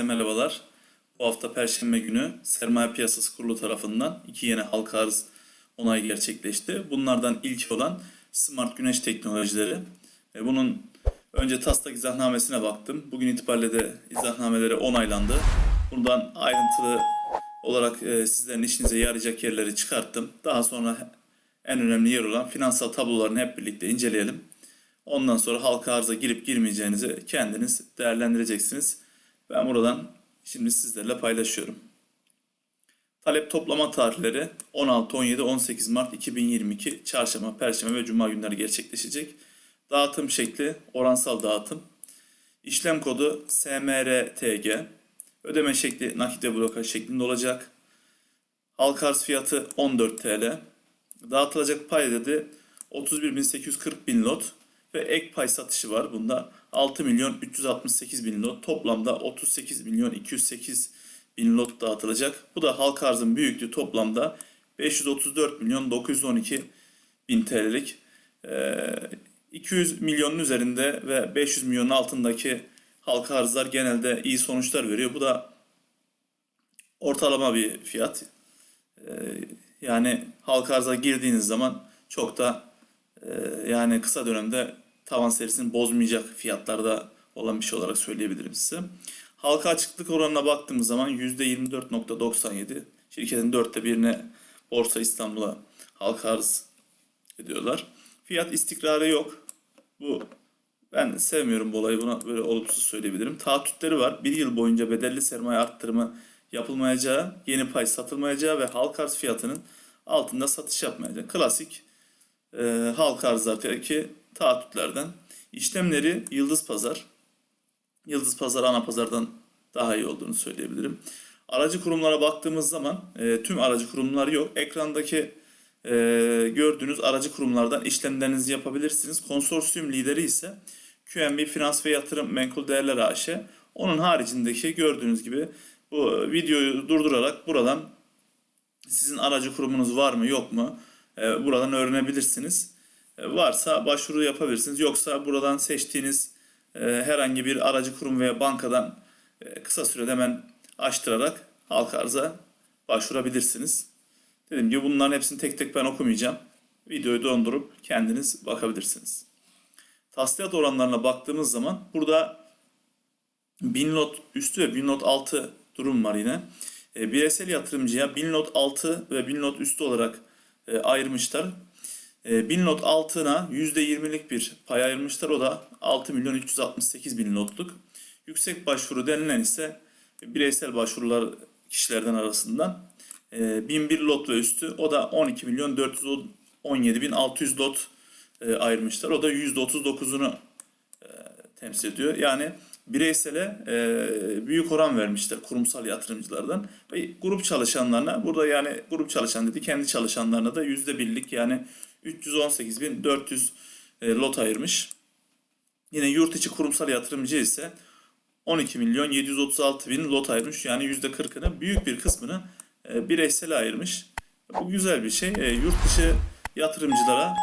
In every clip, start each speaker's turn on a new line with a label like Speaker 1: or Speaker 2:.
Speaker 1: Herkese merhabalar. Bu hafta Perşembe günü Sermaye Piyasası Kurulu tarafından iki yeni halka arz onay gerçekleşti. Bunlardan ilki olan Smart Güneş Teknolojileri. Bunun önce taslak izahnamesine baktım. Bugün itibariyle de izahnameleri onaylandı. Bundan ayrıntılı olarak e, sizlerin işinize yarayacak yerleri çıkarttım. Daha sonra en önemli yer olan finansal tablolarını hep birlikte inceleyelim. Ondan sonra halka arıza girip girmeyeceğinizi kendiniz değerlendireceksiniz. Ben buradan şimdi sizlerle paylaşıyorum. Talep toplama tarihleri 16, 17, 18 Mart 2022 Çarşamba, Perşembe ve Cuma günleri gerçekleşecek. Dağıtım şekli oransal dağıtım. İşlem kodu SMRTG. Ödeme şekli nakit ve blokaj şeklinde olacak. Halka arz fiyatı 14 TL. Dağıtılacak pay dedi 31.840 bin lot ve ek pay satışı var. Bunda 6 milyon 368 bin lot toplamda 38 milyon 208 bin lot dağıtılacak. Bu da halka arzın büyüklüğü toplamda 534 milyon 912 bin TL'lik. Ee, 200 milyonun üzerinde ve 500 milyonun altındaki halka arzlar genelde iyi sonuçlar veriyor. Bu da ortalama bir fiyat. Ee, yani halka arza girdiğiniz zaman çok da e, yani kısa dönemde tavan serisini bozmayacak fiyatlarda olan bir şey olarak söyleyebilirim size. Halka açıklık oranına baktığımız zaman %24.97 şirketin dörtte birine Borsa İstanbul'a halka arz ediyorlar. Fiyat istikrarı yok. Bu ben sevmiyorum bu olayı buna böyle olumsuz söyleyebilirim. Taahhütleri var. Bir yıl boyunca bedelli sermaye arttırımı yapılmayacağı, yeni pay satılmayacağı ve halka arz fiyatının altında satış yapmayacağı. Klasik e, halka arzlardaki taahhütlerden. İşlemleri Yıldız Pazar. Yıldız Pazar ana pazardan daha iyi olduğunu söyleyebilirim. Aracı kurumlara baktığımız zaman e, tüm aracı kurumlar yok. Ekrandaki e, gördüğünüz aracı kurumlardan işlemlerinizi yapabilirsiniz. Konsorsiyum lideri ise QNB Finans ve Yatırım Menkul Değerler AŞ. Onun haricindeki gördüğünüz gibi bu videoyu durdurarak buradan sizin aracı kurumunuz var mı yok mu e, buradan öğrenebilirsiniz. E, varsa başvuru yapabilirsiniz. Yoksa buradan seçtiğiniz e, herhangi bir aracı kurum veya bankadan e, kısa sürede hemen açtırarak halka arıza başvurabilirsiniz. Dediğim gibi bunların hepsini tek tek ben okumayacağım. Videoyu dondurup kendiniz bakabilirsiniz. Tahsilat oranlarına baktığımız zaman burada 1000 lot üstü ve 1000 lot altı durum var yine. E, bireysel yatırımcıya 1000 lot altı ve 1000 lot üstü olarak ayırmışlar. E, 1000 lot altına %20'lik bir pay ayırmışlar. O da 6 milyon 368 bin lotluk. Yüksek başvuru denilen ise bireysel başvurular kişilerden arasından e, 1001 lot ve üstü o da 12 milyon 417 bin 600 lot e, ayırmışlar. O da %39'unu e, temsil ediyor. Yani bireysele e, büyük oran vermişler kurumsal yatırımcılardan. Ve grup çalışanlarına burada yani grup çalışan dedi kendi çalışanlarına da yüzde birlik yani 318.400 e, lot ayırmış. Yine yurt içi kurumsal yatırımcı ise 12 milyon 736 bin lot ayırmış. Yani yüzde 40'ını büyük bir kısmını e, bireysel ayırmış. Bu güzel bir şey. E, yurt dışı yatırımcılara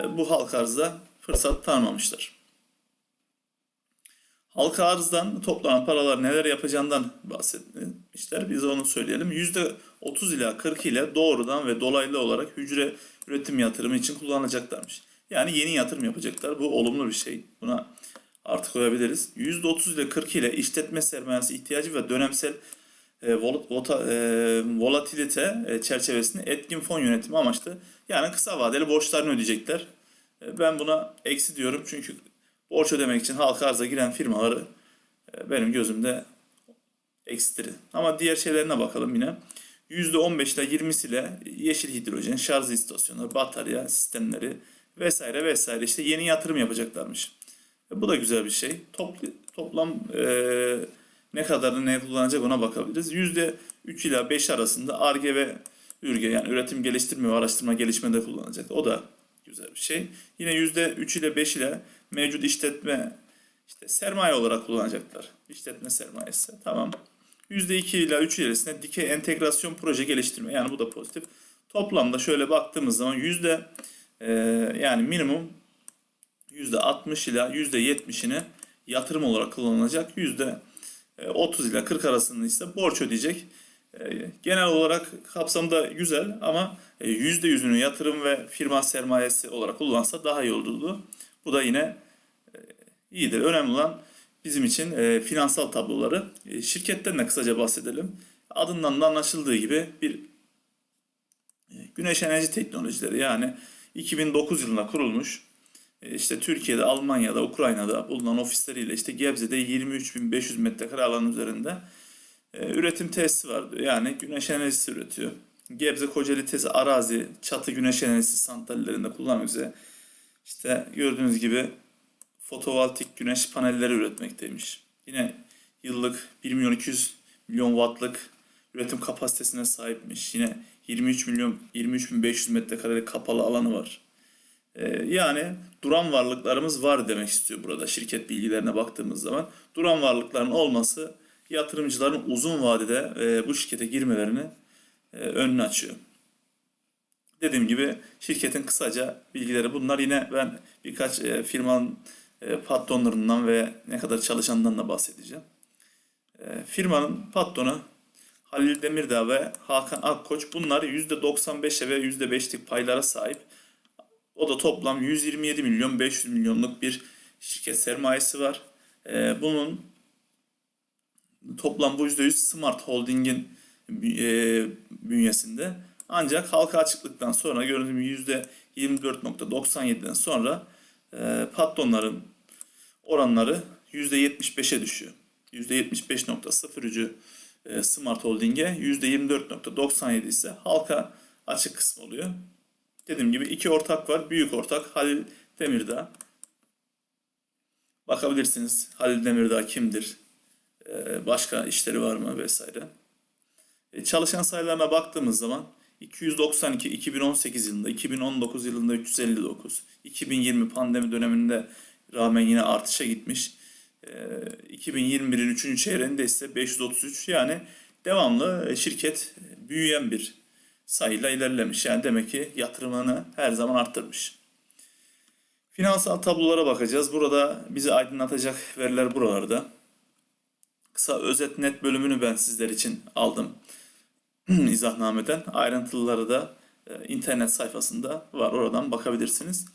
Speaker 1: e, bu halka arzda fırsat tanımamışlar. Halka arzdan toplanan paralar neler yapacağından bahsetmişler. Biz onu söyleyelim. %30 ila 40 ile doğrudan ve dolaylı olarak hücre üretim yatırımı için kullanacaklarmış. Yani yeni yatırım yapacaklar. Bu olumlu bir şey. Buna artık koyabiliriz. %30 ile 40 ile işletme sermayesi ihtiyacı ve dönemsel e, vol- vota- e, volatilite e, çerçevesinde etkin fon yönetimi amaçlı. Yani kısa vadeli borçlarını ödeyecekler. E, ben buna eksi diyorum çünkü borç ödemek için halka arza giren firmaları e, benim gözümde eksileri. Ama diğer şeylerine bakalım yine. %15 ile 20'siyle yeşil hidrojen, şarj istasyonları, batarya sistemleri vesaire vesaire işte yeni yatırım yapacaklarmış. E, bu da güzel bir şey. Topl toplam e, ne kadarını ne kullanacak ona bakabiliriz. %3 ila 5 arasında ARGE ve ÜRGE yani üretim geliştirme ve araştırma gelişmede kullanacak. O da güzel bir şey. Yine %3 ile 5 ile mevcut işletme işte sermaye olarak kullanacaklar. İşletme sermayesi. Tamam. %2 ile 3 ilerisinde dikey entegrasyon proje geliştirme. Yani bu da pozitif. Toplamda şöyle baktığımız zaman yüzde e, yani minimum yüzde 60 ile yüzde 70'ini yatırım olarak kullanılacak. Yüzde E, 30 ile 40 arasında ise borç ödeyecek. E, Genel olarak kapsamda güzel ama e, %100'ünü yatırım ve firma sermayesi olarak kullansa daha iyi olurdu. Bu da yine iyidir. Önemli olan bizim için e, finansal tabloları. E, şirketten de kısaca bahsedelim. Adından da anlaşıldığı gibi bir e, güneş enerji teknolojileri yani 2009 yılında kurulmuş. E, işte Türkiye'de, Almanya'da, Ukrayna'da bulunan ofisleriyle işte Gebze'de 23.500 metrekare alan üzerinde e, üretim tesisi var diyor. Yani güneş enerjisi üretiyor. Gebze Kocaeli tezi arazi, çatı güneş enerjisi santrallerinde kullanmak üzere işte gördüğünüz gibi fotovoltaik güneş panelleri üretmekteymiş. Yine yıllık 1 milyon 200 milyon wattlık üretim kapasitesine sahipmiş. Yine 23 milyon 23.500 metrekarelik kapalı alanı var. Ee, yani duran varlıklarımız var demek istiyor burada şirket bilgilerine baktığımız zaman. Duran varlıkların olması yatırımcıların uzun vadede e, bu şirkete girmelerini e, önünü açıyor. Dediğim gibi şirketin kısaca bilgileri bunlar. Yine ben birkaç e, firmanın patronlarından ve ne kadar çalışanından da bahsedeceğim. E, firmanın patronu Halil Demirdağ ve Hakan Akkoç bunlar %95'e ve %5'lik paylara sahip. O da toplam 127 milyon 500 milyonluk bir şirket sermayesi var. E, bunun toplam bu %100 Smart Holding'in e, bünyesinde. Ancak halka açıklıktan sonra gibi %24.97'den sonra e, patronların oranları %75'e düşüyor. %75.03'ü e, Smart Holding'e, %24.97 ise halka açık kısmı oluyor. Dediğim gibi iki ortak var. Büyük ortak Halil Demirdağ. Bakabilirsiniz Halil Demirdağ kimdir? E, başka işleri var mı vesaire. E, Çalışan sayılarına baktığımız zaman 292 2018 yılında, 2019 yılında 359, 2020 pandemi döneminde rağmen yine artışa gitmiş. E, 2021'in 3. çeyreğinde ise 533 yani devamlı e, şirket büyüyen bir sayıyla ilerlemiş. Yani demek ki yatırımını her zaman arttırmış. Finansal tablolara bakacağız. Burada bizi aydınlatacak veriler buralarda. Kısa özet net bölümünü ben sizler için aldım izahnameden. Ayrıntıları da e, internet sayfasında var. Oradan bakabilirsiniz.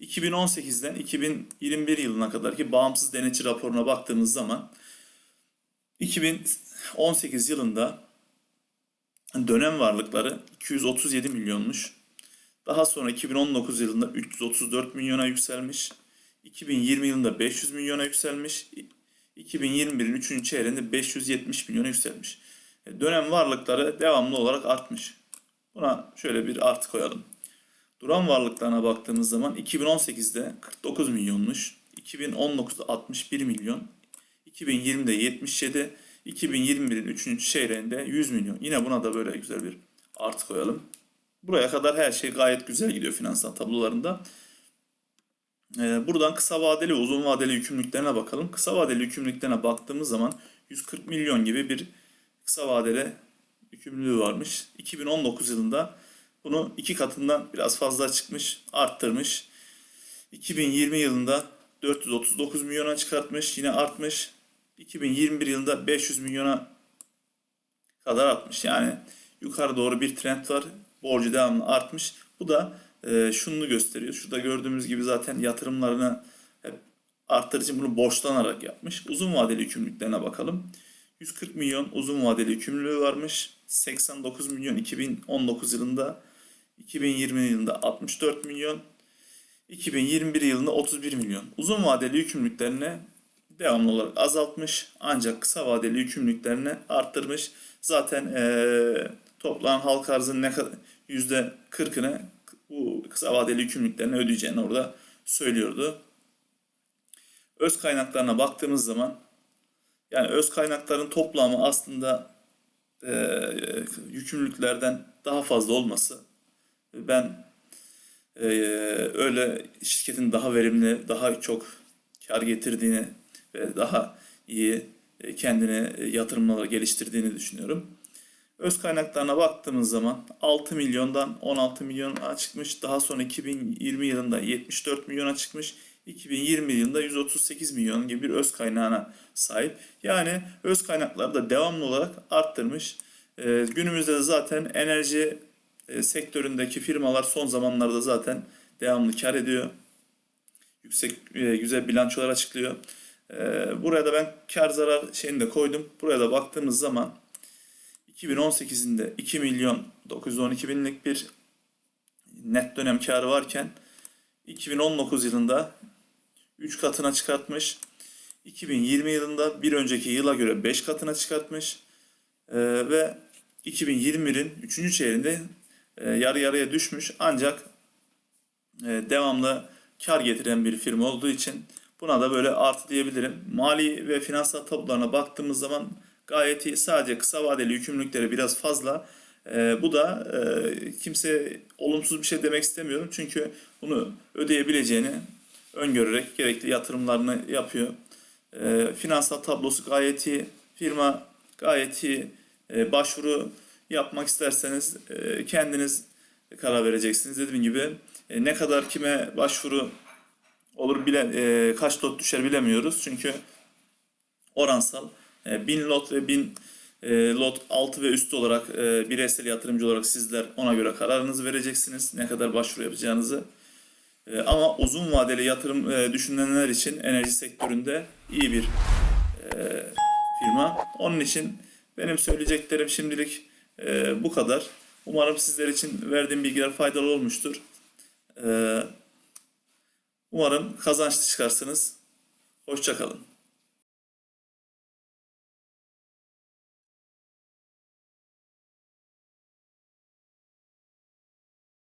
Speaker 1: 2018'den 2021 yılına kadarki bağımsız denetçi raporuna baktığımız zaman 2018 yılında dönem varlıkları 237 milyonmuş. Daha sonra 2019 yılında 334 milyona yükselmiş. 2020 yılında 500 milyona yükselmiş. 2021'in 3. çeyreğinde 570 milyona yükselmiş. E, Dönem varlıkları devamlı olarak artmış. Buna şöyle bir artı koyalım. Duran varlıklarına baktığımız zaman 2018'de 49 milyonmuş. 2019'da 61 milyon. 2020'de 77. 2021'in 3. çeyreğinde 100 milyon. Yine buna da böyle güzel bir artı koyalım. Buraya kadar her şey gayet güzel gidiyor finansal tablolarında. Ee, buradan kısa vadeli ve uzun vadeli yükümlülüklerine bakalım. Kısa vadeli yükümlülüklerine baktığımız zaman 140 milyon gibi bir kısa vadeli yükümlülüğü varmış. 2019 yılında bunu iki katından biraz fazla çıkmış, arttırmış. 2020 yılında 439 milyona çıkartmış, yine artmış. 2021 yılında 500 milyona kadar artmış. Yani yukarı doğru bir trend var. Borcu devamlı artmış. Bu da e, şunu gösteriyor. Şurada gördüğümüz gibi zaten yatırımlarını hep arttırıcı için bunu borçlanarak yapmış. Uzun vadeli yükümlülüklerine bakalım. 140 milyon uzun vadeli yükümlülüğü varmış. 89 milyon 2019 yılında. 2020 yılında 64 milyon. 2021 yılında 31 milyon. Uzun vadeli yükümlülüklerini devamlı olarak azaltmış. Ancak kısa vadeli yükümlülüklerini arttırmış. Zaten eee toplanan halk arzının ne kadar %40'ını bu kısa vadeli yükümlülüklerini ödeyeceğini orada söylüyordu. Öz kaynaklarına baktığımız zaman yani öz kaynakların toplamı aslında e, yükümlülüklerden daha fazla olması ben e, öyle şirketin daha verimli, daha çok kar getirdiğini ve daha iyi e, kendini yatırımlara geliştirdiğini düşünüyorum. Öz kaynaklarına baktığımız zaman 6 milyondan 16 milyona çıkmış. Daha sonra 2020 yılında 74 milyona çıkmış. 2020 yılında 138 milyon gibi bir öz kaynağına sahip. Yani öz kaynakları da devamlı olarak arttırmış. Ee, günümüzde de zaten enerji e, sektöründeki firmalar son zamanlarda zaten devamlı kar ediyor. Yüksek e, güzel bilançolar açıklıyor. Ee, buraya da ben kar zarar şeyini de koydum. Buraya da baktığımız zaman 2018'inde 2 milyon 912 binlik bir net dönem karı varken 2019 yılında 3 katına çıkartmış. 2020 yılında bir önceki yıla göre 5 katına çıkartmış. Ee, ve 2021'in 3. çeyreğinde e, yarı yarıya düşmüş. Ancak e, devamlı kar getiren bir firma olduğu için buna da böyle artı diyebilirim. Mali ve finansal tablolarına baktığımız zaman gayet iyi. Sadece kısa vadeli yükümlülükleri biraz fazla. Ee, bu da e, kimse olumsuz bir şey demek istemiyorum. Çünkü bunu ödeyebileceğini öngörerek gerekli yatırımlarını yapıyor. Ee, finansal tablosu gayet iyi. Firma gayet iyi. Ee, başvuru yapmak isterseniz e, kendiniz karar vereceksiniz. Dediğim gibi e, ne kadar kime başvuru olur bile e, kaç lot düşer bilemiyoruz. Çünkü oransal e, 1000 lot ve 1000 e, lot altı ve üstü olarak e, bireysel yatırımcı olarak sizler ona göre kararınızı vereceksiniz. Ne kadar başvuru yapacağınızı. Ama uzun vadeli yatırım e, düşünenler için enerji sektöründe iyi bir firma. Onun için benim söyleyeceklerim şimdilik e, bu kadar. Umarım sizler için verdiğim bilgiler faydalı olmuştur. E, umarım kazançlı çıkarsınız. Hoşçakalın.